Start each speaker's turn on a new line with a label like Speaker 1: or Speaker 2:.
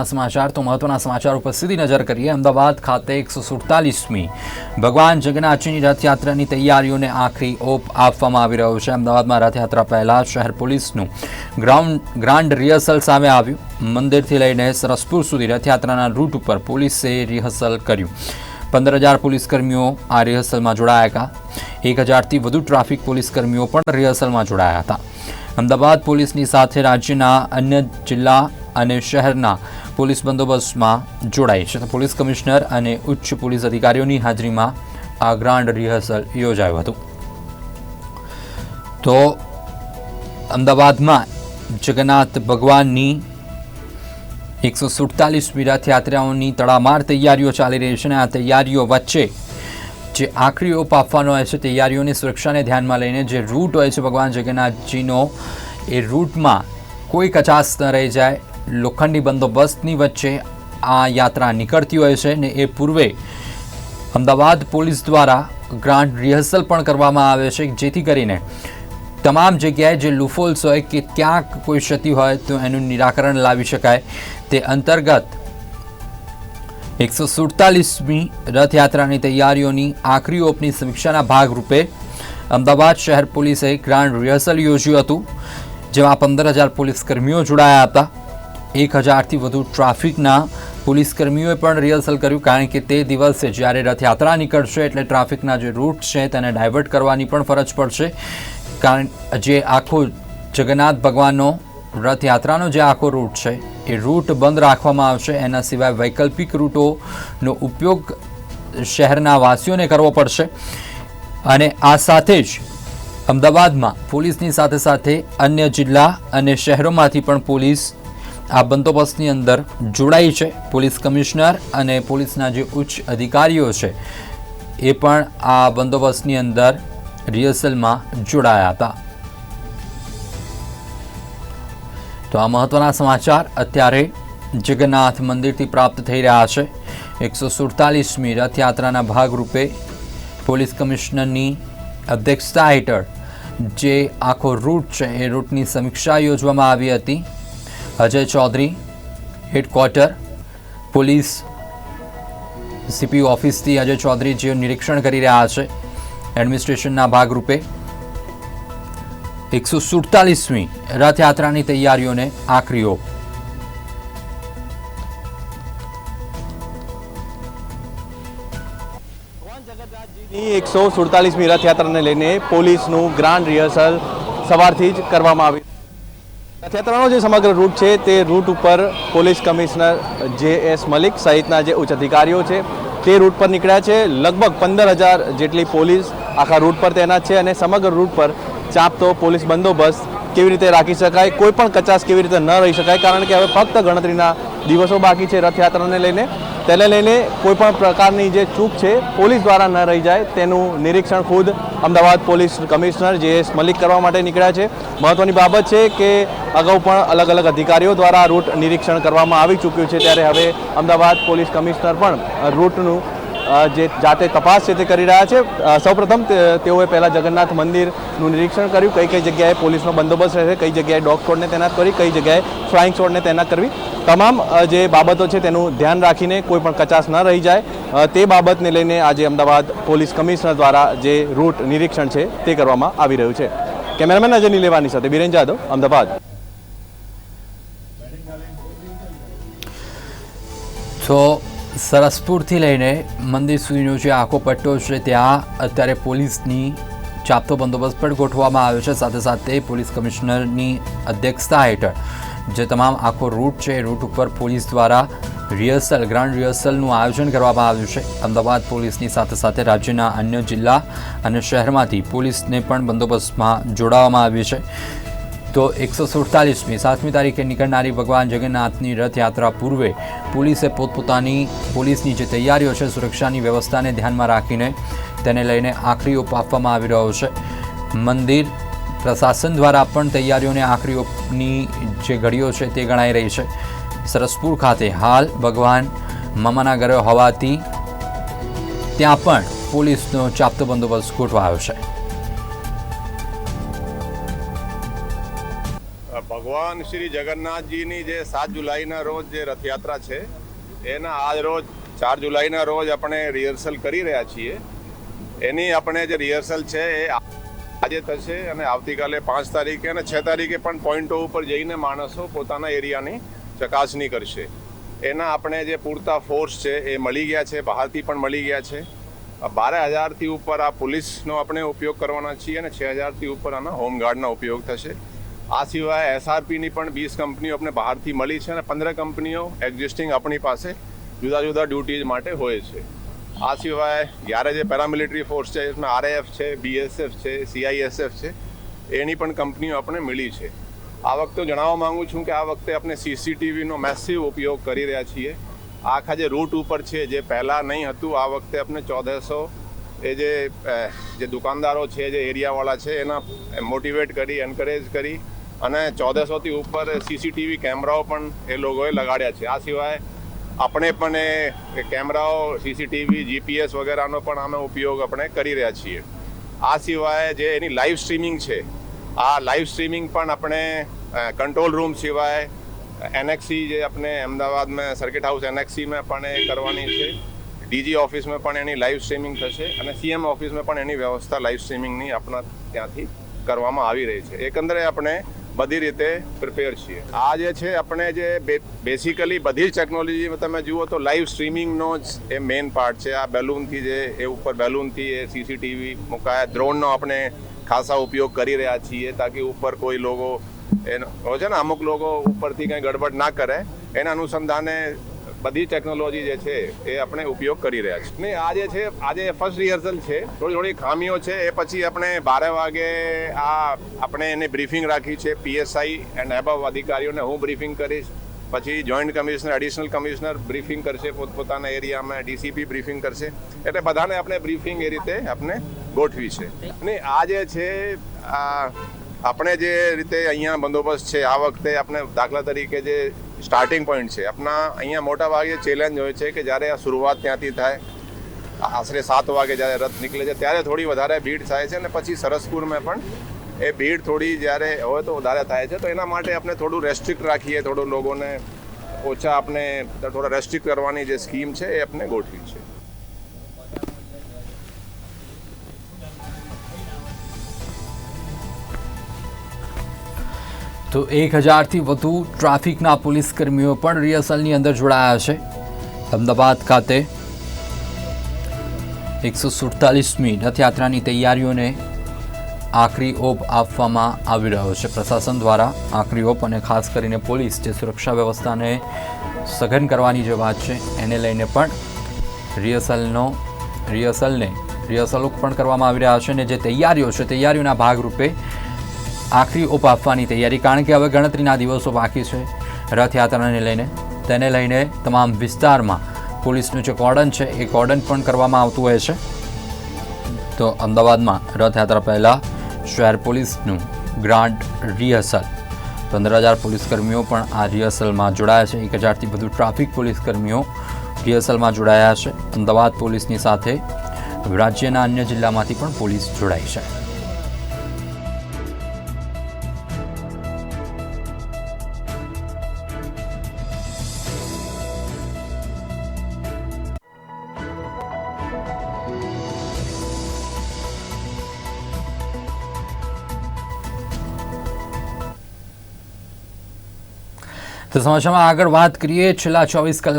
Speaker 1: સમાચાર તો મહત્વના સમાચાર ઉપર સીધી નજર કરીએ. અમદાવાદ ખાતે એકસો સુડતાલીસમી ભગવાન જગન્નાથજીની રથયાત્રાની તૈયારીઓને આખરી ઓપ આપવામાં આવી રહ્યો છે. અમદાવાદમાં રથયાત્રા પહેલાં શહેર પોલીસનું ગ્રાઉન્ડ, ગ્રાન્ડ રિહર્સલ સામે આવ્યું. મંદિરથી લઈને સરસપુર સુધી રથયાત્રાના રૂટ ઉપર પોલીસે રિહર્સલ કર્યું. પંદર હજાર પોલીસકર્મીઓ આ રિહર્સલમાં જોડાયા હતા. એક હજારથી વધુ ટ્રાફિક પોલીસકર્મીઓ પણ રિહર્સલમાં જોડાયા હતા. અમદાવાદ પોલીસની સાથે રાજ્યના અન્ય જિલ્લા અને શહેરના પોલીસ બંદોબસ્તમાં જોડાઈ છે. તો પોલીસ કમિશનર અને ઉચ્ચ પોલીસ અધિકારીઓની હાજરીમાં આ ગ્રાન્ડ રિહર્સલ યોજાયું હતું. તો અમદાવાદમાં જગન્નાથ ભગવાનની એકસો સુડતાલીસમી રથયાત્રાઓની તડામાર તૈયારીઓ ચાલી રહી છે અને આ તૈયારીઓ વચ્ચે જે આખરી ઓપ આપવાનો હોય છે, તૈયારીઓની સુરક્ષાને ધ્યાનમાં લઈને જે રૂટ હોય છે, ભગવાન જગન્નાથજીનો, એ રૂટમાં કોઈ કચાસ ન રહી જાય. લોખંડી બંદોબસ્તની વચ્ચે આ યાત્રા નીકળતી હોય છે ને એ પૂર્વે અમદાવાદ પોલીસ દ્વારા ગ્રાન્ડ રિહર્સલ પણ કરવામાં આવે છે, જેથી કરીને તમામ જગ્યાએ જે લુફોલ્સ હોય કે ક્યાંક કોઈ ક્ષતિ હોય તો એનું નિરાકરણ લાવી શકાય. તે અંતર્ગત એકસો સુડતાલીસમી રથયાત્રાની તૈયારીઓની આખરી ઓપની સમીક્ષાના ભાગરૂપે અમદાવાદ શહેર પોલીસે ગ્રાન્ડ રિહર્સલ યોજ્યું હતું, જેમાં પંદર હજાર પોલીસ કર્મીઓ જોડાયા હતા. એક હજારથી વધુ ટ્રાફિકના પોલીસકર્મીઓએ પણ રિહર્સલ કર્યું, કારણ કે તે દિવસે જ્યારે રથયાત્રા નીકળશે એટલે ટ્રાફિકના જે રૂટ છે તેને ડાયવર્ટ કરવાની પણ ફરજ પડશે. કારણ જે આખો જગન્નાથ ભગવાનનો રથયાત્રાનો જે આખો રૂટ છે, એ રૂટ બંધ રાખવામાં આવશે. એના સિવાય વૈકલ્પિક રૂટોનો ઉપયોગ શહેરના વાસીઓને કરવો પડશે. અને આ સાથે જ અમદાવાદમાં પોલીસની સાથે સાથે અન્ય જિલ્લા અને શહેરોમાંથી પણ પોલીસ આ બંદોબસ્તની અંદર જોડાઈ છે પોલીસ કમિશનર અને પોલીસના જે ઉચ્ચ અધિકારીઓ છે, એ પણ આ બંદોબસ્તની અંદર રિહર્સલમાં જોડાયા હતા. તો આ મહત્વના સમાચાર. અત્યારે જગન્નાથ મંદિરથી પ્રાપ્ત થઈ રહ્યા છે એકસો સુડતાલીસમી રથયાત્રાના ભાગરૂપે પોલીસ કમિશનરની અધ્યક્ષતા હેઠળ જે આખો રૂટ છે, એ રૂટની સમીક્ષા યોજવામાં આવી હતી. Ajay Chaudhary, headquarter, police, CPU ઓફિસથી Ajay Chaudhary જે નિરીક્ષણ કરી રહ્યા છે, એડમિનિસ્ટ્રેશનના ભાગરૂપે એકસો સુડતાલીસમી રથયાત્રાની તૈયારીઓને આખરી ઓપ.
Speaker 2: એકસો સુડતાલીસમી રથયાત્રાને લઈને પોલીસનું ગ્રાન્ડ રિહર્સલ સવારથી જ કરવામાં આવી રથયાત્રાનો જે સમગ્ર રૂટ છે તે રૂટ ઉપર police commissioner J S Malik સહિતના જે ઉચ્ચ અધિકારીઓ છે તે રૂટ પર નીકળ્યા છે. લગભગ પંદર હજાર જેટલી પોલીસ આખા રૂટ પર તૈનાત છે અને સમગ્ર રૂટ પર ચાંપતો પોલીસ બંદોબસ્ત કેવી રીતે રાખી શકાય, કોઈ પણ કચાશ કેવી રીતે ન રહી શકાય, કારણ કે હવે ફક્ત ગણતરીના દિવસો બાકી છે રથયાત્રાને લઈને. તેને લઈને કોઈ પણ પ્રકારની જે ચૂક છે, પોલીસ દ્વારા ન રહી જાય, તેનું નિરીક્ષણ ખુદ Ahmedabad police commissioner J S Malik કરવા માટે નીકળ્યા છે. મહત્વની બાબત છે કે અગાઉ પણ અલગ અલગ અધિકારીઓ દ્વારા રૂટ નિરીક્ષણ કરવામાં આવી ચૂક્યું છે, ત્યારે હવે અમદાવાદ પોલીસ કમિશનર પણ રૂટનું જે જાતે તપાસ છે તે કરી રહ્યા છે. સૌપ્રથમ તેઓએ પહેલાં જગન્નાથ મંદિરનું નિરીક્ષણ કર્યું. કઈ કઈ જગ્યાએ પોલીસનો બંદોબસ્ત રહેશે, કઈ જગ્યાએ ડોગ સ્કોડને તૈનાત કરી, કઈ જગ્યાએ ફ્લાઇંગ સ્કોડને તૈનાત કરવી. તમામ જે બાબતો છે તેનું ધ્યાન રાખીને કોઈ પણ કચાશ ન રહી જાય. તે બાબતને લઈને આજે અમદાવાદ પોલીસ કમિશનર દ્વારા જે રૂટ નિરીક્ષણ છે તે કરવામાં આવી રહ્યું છે. કેમેરામેન અજય લેવાની સાથે બિરેન જાદવ, અમદાવાદ.
Speaker 1: તો સરસપુરથી લઈને મંદિર સુધીનો જે આખો પટ્ટો છે, ત્યાં અત્યારે પોલીસની ચાપતો બંદોબસ્ત પણ ગોઠવવામાં આવ્યો છે. સાથે સાથે પોલીસ કમિશનરની અધ્યક્ષતા હેઠળ જે તમામ આખો રૂટ છે, એ રૂટ ઉપર પોલીસ દ્વારા રિહર્સલ ગ્રાન્ડ રિહર્સલનું આયોજન કરવામાં આવ્યું છે. અમદાવાદ પોલીસની સાથે સાથે રાજ્યના અન્ય જિલ્લા અને શહેરમાંથી પોલીસને પણ બંદોબસ્તમાં જોડાવામાં આવ્યું છે. તો એકસો સુડતાલીસમી, સાતમી તારીખે નીકળનારી ભગવાન જગન્નાથની રથયાત્રા પૂર્વે પોલીસે પોતપોતાની પોલીસની જે તૈયારીઓ છે, સુરક્ષાની વ્યવસ્થાને ધ્યાનમાં રાખીને તેને લઈને આખરી ઓપ આપવામાં આવી રહ્યો છે. મંદિર પ્રશાસન દ્વારા પણ તૈયારીઓને આખરી ઓપની જે ઘડીઓ છે તે ગણાઈ રહી છે. સરસપુર ખાતે હાલ ભગવાન મામાના ઘરે હોવાથી ત્યાં પણ પોલીસનો ચાપતો બંદોબસ્ત ગોઠવાયો છે.
Speaker 3: ભગવાન શ્રી જગન્નાથજીની જે સાત જુલાઈના રોજ જે રથયાત્રા છે, એના આજ રોજ ચાર જુલાઈના રોજ આપણે રિહર્સલ કરી રહ્યા છીએ. એની આપણે જે રિહર્સલ છે એ આજે થશે અને આવતીકાલે પાંચ તારીખે અને છ તારીખે પણ પોઈન્ટો ઉપર જઈને માણસો પોતાના એરિયાની ચકાસણી કરશે. એના આપણે જે પૂરતા ફોર્સ છે એ મળી ગયા છે, બહારથી પણ મળી ગયા છે. બાર હજારથી ઉપર આ પોલીસનો આપણે ઉપયોગ કરવાના છીએ અને છ હજારથી ઉપર આના હોમગાર્ડનો ઉપયોગ થશે. આ સિવાય એસઆરપીની પણ વીસ કંપનીઓ આપણે બહારથી મળી છે અને પંદર કંપનીઓ એક્ઝિસ્ટિંગ આપણી પાસે જુદા જુદા ડ્યુટીઝ માટે હોય છે. આ સિવાય જ્યારે જે પેરામિલિટરી ફોર્સ છે, એમાં આરએએફ છે બીએસએફ છે સીઆઈએસએફ છે, એની પણ કંપનીઓ આપણે મળી છે. આ વખતે જણાવવા માગું છું કે આ વખતે આપણે સીસીટીવીનો મેસિવ ઉપયોગ કરી રહ્યા છીએ. આખા જે રૂટ ઉપર છે, જે પહેલાં નહીં હતું, આ વખતે આપણે ચૌદસો એ જે જે દુકાનદારો છે, જે એરિયાવાળા છે, એના મોટિવેટ કરી એન્કરેજ કરી અને ચૌદસોથી ઉપર સીસીટીવી કેમેરાઓ પણ એ લોકોએ લગાડ્યા છે. આ સિવાય આપણે પણ એ કેમેરાઓ સીસીટીવી જીપીએસ વગેરેનો પણ અમે ઉપયોગ આપણે કરી રહ્યા છીએ. આ સિવાય જે એની લાઈવ સ્ટ્રીમિંગ છે, આ લાઈવ સ્ટ્રીમિંગ પણ આપણે કંટ્રોલ રૂમ સિવાય એનએક્સી જે આપણે અમદાવાદમાં સર્કિટ હાઉસ એનએક્સીમાં પણ એ કરવાની છે. ડીજી ઓફિસમાં પણ એની લાઈવ સ્ટ્રીમિંગ થશે અને સીએમ ઓફિસમાં પણ એની વ્યવસ્થા લાઈવ સ્ટ્રીમિંગની આપણા ત્યાંથી કરવામાં આવી રહી છે. એકંદરે આપણે બધી રીતે પ્રિપેર છીએ. આ જે છે, આપણે જે બેસિકલી બધી જ ટેકનોલોજી તમે જુઓ તો લાઈવ સ્ટ્રીમિંગનો જ એ મેઇન પાર્ટ છે. આ બેલૂનથી જે, એ ઉપર બેલૂનથી એ સીસીટીવી મુકાયા. ડ્રોનનો આપણે ખાસા ઉપયોગ કરી રહ્યા છીએ તાકી ઉપર કોઈ લોકો એનો છે ને, અમુક લોકો ઉપરથી કંઈ ગડબડ ના કરે. એના અનુસંધાને બધી ટેકનોલોજી જે છે એ આપણે ઉપયોગ કરી રહ્યા છીએ. ને આ જે છે આજે ફર્સ્ટ રિહર્સલ છે, થોડી થોડી ખામીઓ છે, એ પછી આપણે બારે વાગે આ આપણે એની બ્રીફિંગ રાખી છે પીએસઆઈ એન્ડ એબવ અધિકારીઓને હું બ્રીફિંગ કરીશ. પછી joint commissioner additional commissioner briefing કરશે, પોતપોતાના એરિયામાં ડીસીપી બ્રીફિંગ કરશે. એટલે બધાને આપણે બ્રીફિંગ એ રીતે આપણે ગોઠવી છે. ને આ જે છે આપણે જે રીતે અહીંયા બંદોબસ્ત છે, આ વખતે આપણે દાખલા તરીકે જે સ્ટાર્ટિંગ પોઈન્ટ છે. આપણા અહીંયા મોટા ભાગે ચેલેન્જ હોય છે કે જ્યારે આ શરૂઆત ત્યાંથી થાય આશરે સાત વાગે જ્યારે રથ નીકળે છે, ત્યારે થોડી વધારે ભીડ થાય છે અને પછી સરસપુરમાં પણ એ ભીડ થોડી જ્યારે હોય તો વધારે થાય છે. તો એના માટે આપણે થોડું રેસ્ટ્રિક્ટ રાખીએ, થોડું લોકોને ઓછા આપણે, થોડા રેસ્ટ્રિક્ટ કરવાની જે સ્કીમ છે એ આપણે ગોઠવી છે.
Speaker 1: તો એક હજારથી વધુ ટ્રાફિકના પોલીસ કર્મીઓ પણ રિહર્સલની અંદર જોડાયા છે. અમદાવાદ ખાતે એકસો સુડતાલીસમી રથયાત્રાની તૈયારીઓને આખરી ઓપ આપવામાં આવી રહ્યો છે. પ્રશાસન દ્વારા આખરી ઓપ અને ખાસ કરીને પોલીસ જે સુરક્ષા વ્યવસ્થાને સઘન કરવાની જે વાત છે, એને લઈને પણ રિહર્સલનો, રિહર્સલને, રિહર્સલો પણ કરવામાં આવી રહ્યા છે અને જે તૈયારીઓ છે, તૈયારીઓના ભાગરૂપે આખરી ઓપ આપવાની તૈયારી, કારણ કે હવે ગણતરીના દિવસો બાકી છે રથયાત્રાને લઈને. તેને લઈને તમામ વિસ્તારમાં પોલીસનું જે કોર્ડન છે, એ કોર્ડન પણ કરવામાં આવતું હોય છે. તો અમદાવાદમાં રથયાત્રા પહેલાં શહેર પોલીસનું ગ્રાન્ડ રિહર્સલ. પંદર હજાર પોલીસ કર્મીઓ પણ આ રિહર્સલમાં જોડાયા છે. એક હજારથી વધુ ટ્રાફિક પોલીસ કર્મીઓ રિહર્સલમાં જોડાયા છે. અમદાવાદ પોલીસની સાથે રાજ્યના અન્ય જિલ્લામાંથી પણ પોલીસ જોડાઈ છે. તો સમાચારમાં આગળ વાત કરીએ. છેલ્લા ચોવીસ કલાક